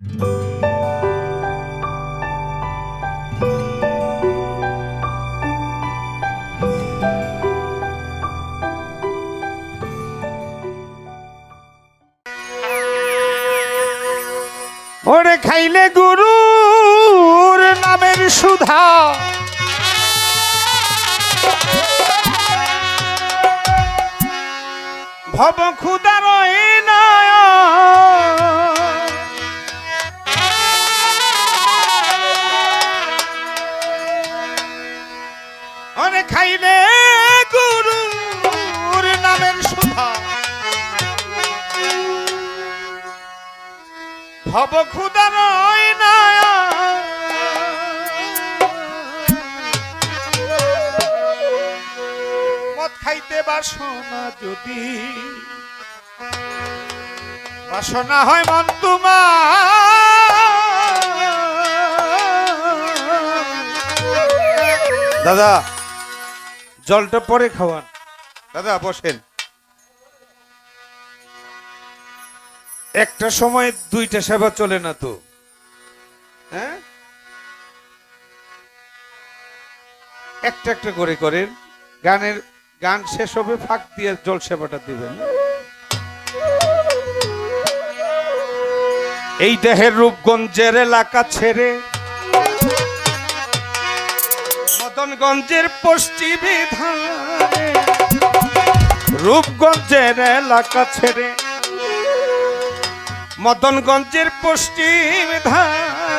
ওরে খাইলে গুরুর নামের সুধা। ভব ক্ষুদার না ওরে খাইলে গুরুর নামের সুধা। ভব না। মদ খাইতে বাসনা যদি, বাসনা হয় মন তোমার। দাদা জলটা পরে খাওয়ান। দাদা বসেন। একটা সময় দুইটা সেবা চলে না তো? হ্যাঁ? একটা একটা করে করেন গানের গান শেষ হবে ফাঁক দিয়ে জল সেবাটা দিবেন। এই দেহের রূপগঞ্জের এলাকা ছেড়ে মদনগঞ্জের পশ্চিমে রূপগঞ্জের এলাকা ছেড়ে মদনগঞ্জের পশ্চিম ধারে।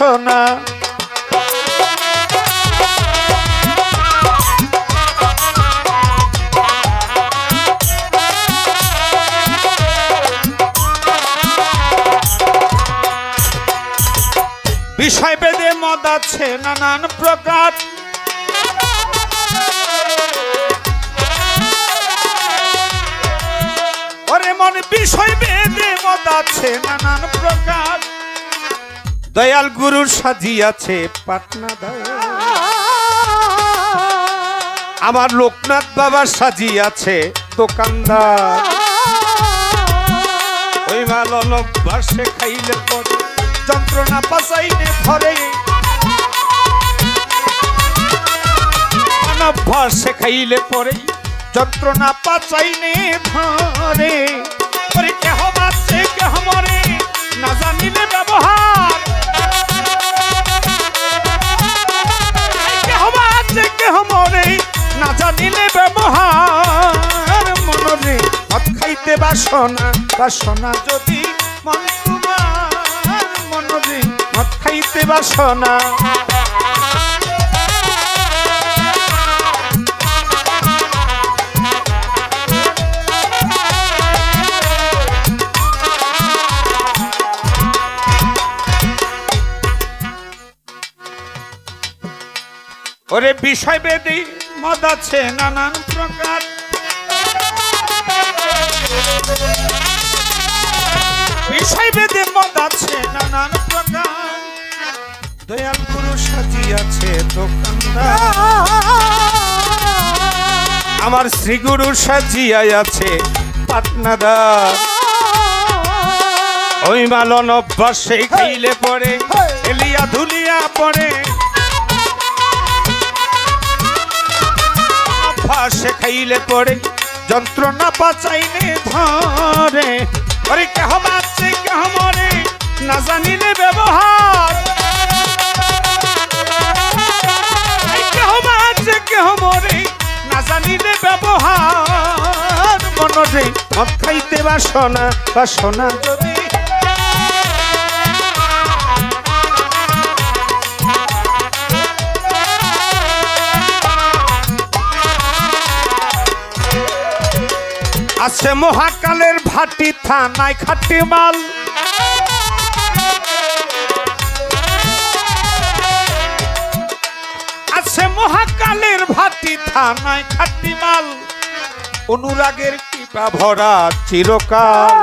বাসনা বিষয় বেদে মদ আছে, নানান প্রকার। ওরে মন, বিষয় বেদে মদ আছে, নানান প্রকার। দয়াল গুরুর সাজিয়াছে পাটনা আমার লোকনাথ বাবার সাজিয়াছে দোকানদার। ওই মালন বাসে খাইলে পরে যন্ত্রণা পাচাইলে ধরে অনভ্যাসে খাইলে পরে যন্ত্রণা পাচাইনে পরে কেহ বাঁচছে কেহ মরে, না জানিলে ব্যবহার। যদি মন তোমার খাইতে ওরে বিষয় বেদি মদ আছে নানান প্রকার। দয়াল গুরু সাজিয়াছে দোকানদার আমার শ্রী গুরু সাজিয়াই আছে পাটনাদার ওই মালন অভ্যাসে খাইলে পরে এলিয়া ধুলিয়া পড়ে অভ্যাসে খাইলে পরে যন্ত্রণা পাচাইলে ধরে। ওরে কেহ বাঁচছে কেহ মরে না জানিলে ব্যবহার। বাসনা বাসনা আছে মহাকালের ভাটি থানায় খাটি মাল। আছে মহাকালের ভাতি থানায় খাটি মাল। অনুরাগের টিপা ভরা চিরকাল।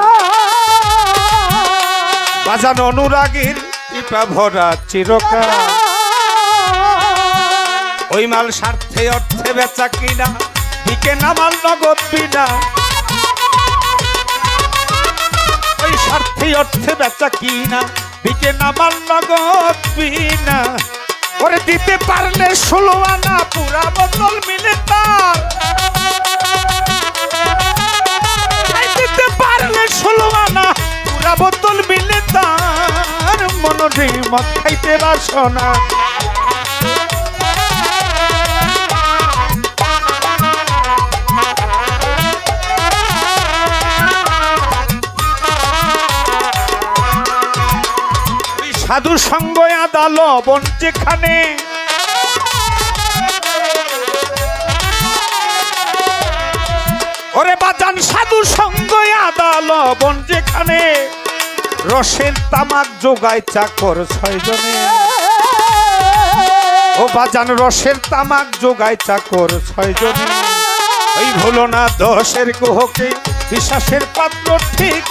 বাজান অনুরাগের টিপা ভরা চিরকাল। ওই মাল স্বার্থে অর্থে বেচা কিনা দিকে নামাল নগদ বিনা। ওই স্বার্থে অর্থে বেচা কিনা দিকে নামাল নগদ বিনা। ওরে দিতে পারলে ষোলো আনা পুরা বদল মিলে তার। মদ খাইতে বাসনা সাধু সঙ্গ আদাল বন যেখানে। ওরে বাজান, সাধু সঙ্গ আদাল বন যেখানে। রসের তামাক যোগায় চাকর ছয়জনে। ও বাজান, রসের তামাক যোগায় চাকর ছয়জনে। ওই ভুলো না দশের কুহকে, বিশ্বাসের পাত্র ঠিক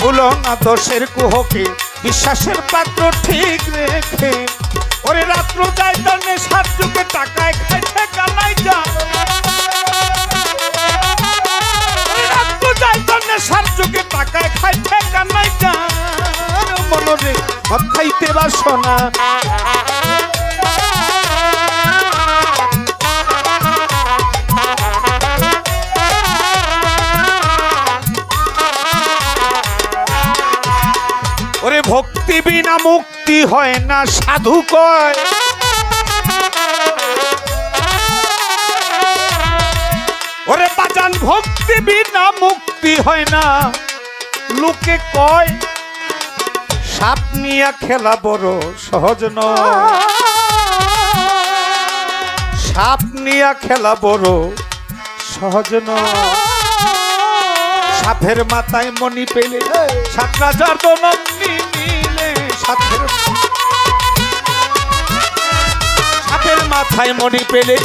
ভুলো না দোষের কুহকে, বিশ্বাসের পাত্র ঠিক রেখে। ওরে রাত্র যায় তানে সাত যুগে টাকায় খাইছে কালাই যা মনরে বাসনা। ওরে ভক্তি বিনা মুক্তি হয় না, সাধু কয়। ওরে বাজান, ভক্তি বিনা মুক্তি হয় না। লোকে কয়, সাপ নিয়া খেলা বড় সহজ নয়। সাপ নিয়া খেলা বড় সহজ নয়। সাপের মাথায় মনি পেলে সাত রাজার দনন্দি মিলে সাপের সাপের মাথায় মনি পেলে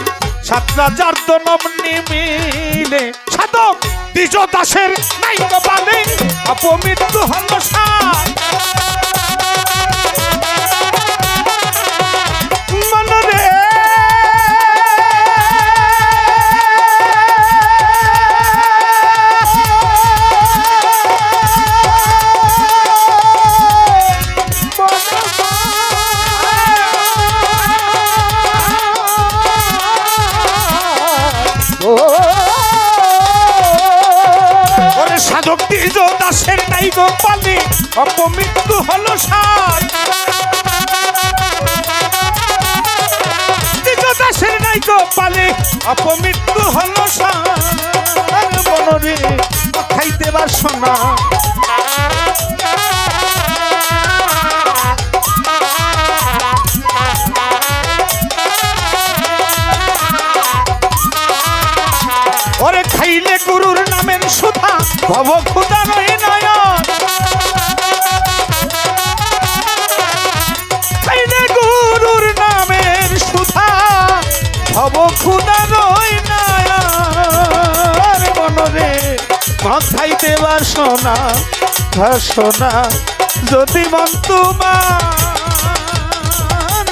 সাত রাজার দনমনি মিলে সাধক দ্বিজ দাসের নাই কপালে অপমৃত্যু হল নাই গোপালে অপমৃত্যু হলো সার। দাসের নাই গোপালে অপমৃত্যু হলো সার। মনরে খাইতে বাসনা ওরে খাইলে গুরুর নামের সুধা, ভব খুদা নয় নয়ন মদ খাইতে বাসনা বাসনা যদি মন তোমার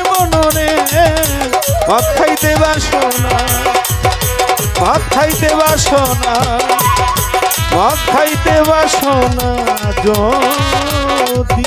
মনরে মদ খাইতে বাসনা খাইতে বাসনা খাইতে বাসনা যদি